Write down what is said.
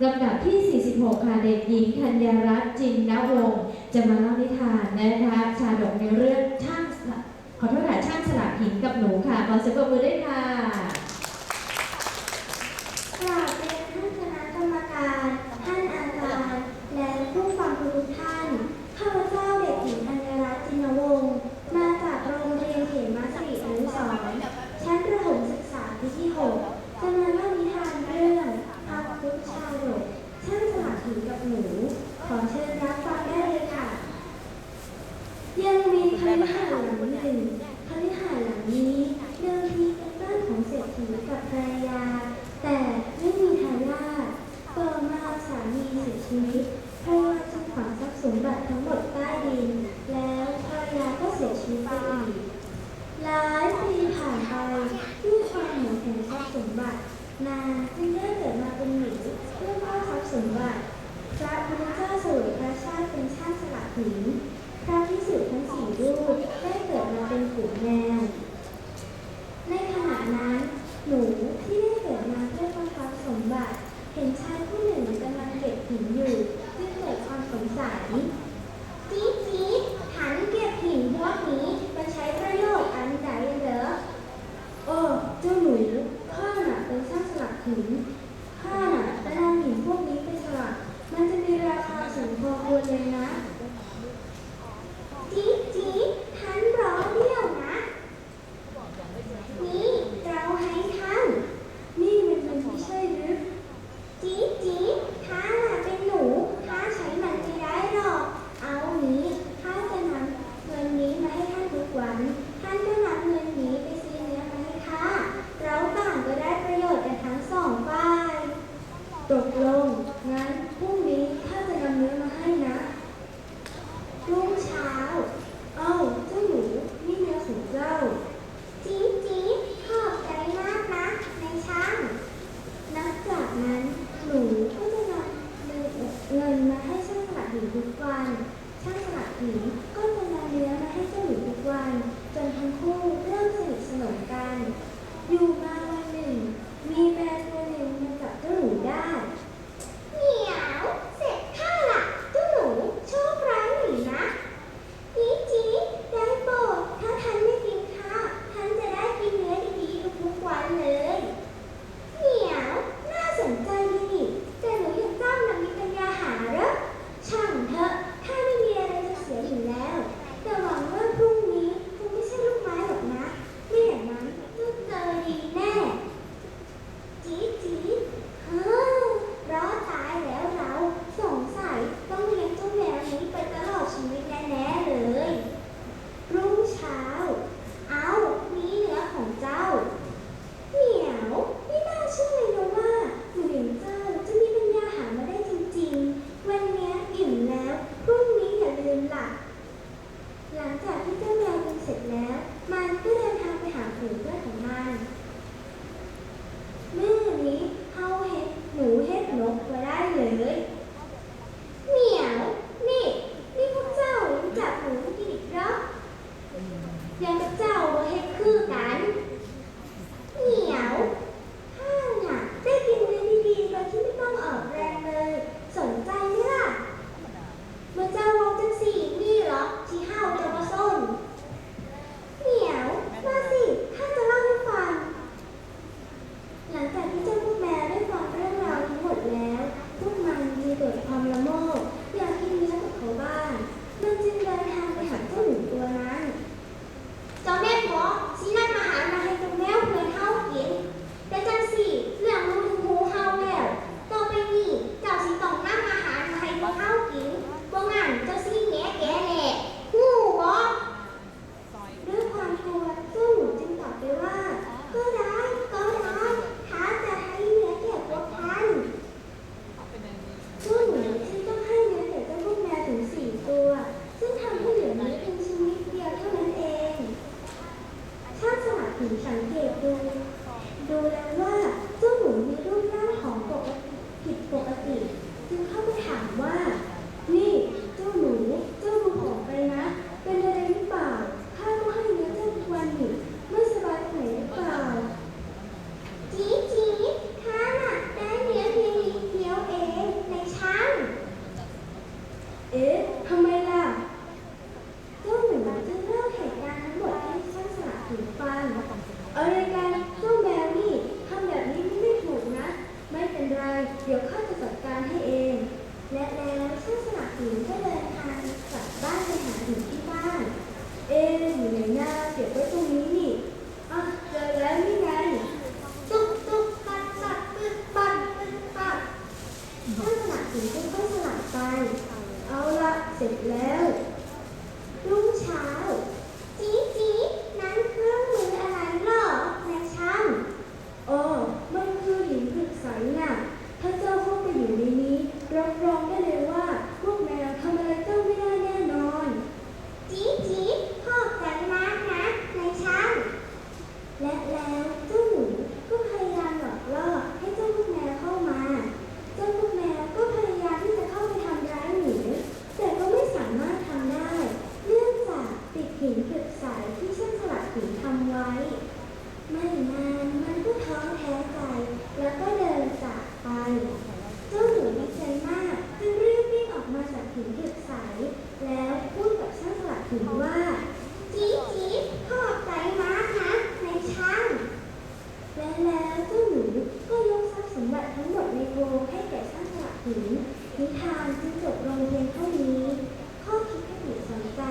ลำดับที่ 46 ค่ะ เด็กหญิงธัญรัตน์จินนวงศ์จะมาเล่านิทานนะคะ ชาดกในเรื่องช่าง ขอโทษค่ะช่างสลักหินกับหนูค่ะ ขอเสียงปรบมือด้ค่ะ เลยนะจีจีท่านร้องเรียกนะ นี่เราให้ท่านนี่มันมันไม่ใช่หรือจี๊จี๊ท่านน่ะเป็นหนูท่าใช้มันไม่ได้หรอก เอานี้ท่าจะนำเงินนี้มาให้ท่านทุกวัน ท่านก็นำเงินนี้ไปซื้อเนื้อมาให้ข้าเราต่างก็ได้ประโยชน์กันทั้งสองฝ่าย ตกลงงั้นพรุ่งนี้ท่านจะนำเนื้อมา ถึงสังเกตดู ดูแล้วว่าเจ้าหนูมีรูปร่างของปกติผิดปกติ จึงเข้าไปถามว่า นี่เจ้าหนู และ ทั้งหมดในโบให้แก่ช่างหลักหินนิทานจึงจบลงเพียงเท่านี้ ข้อคิดให้หนูสนใจ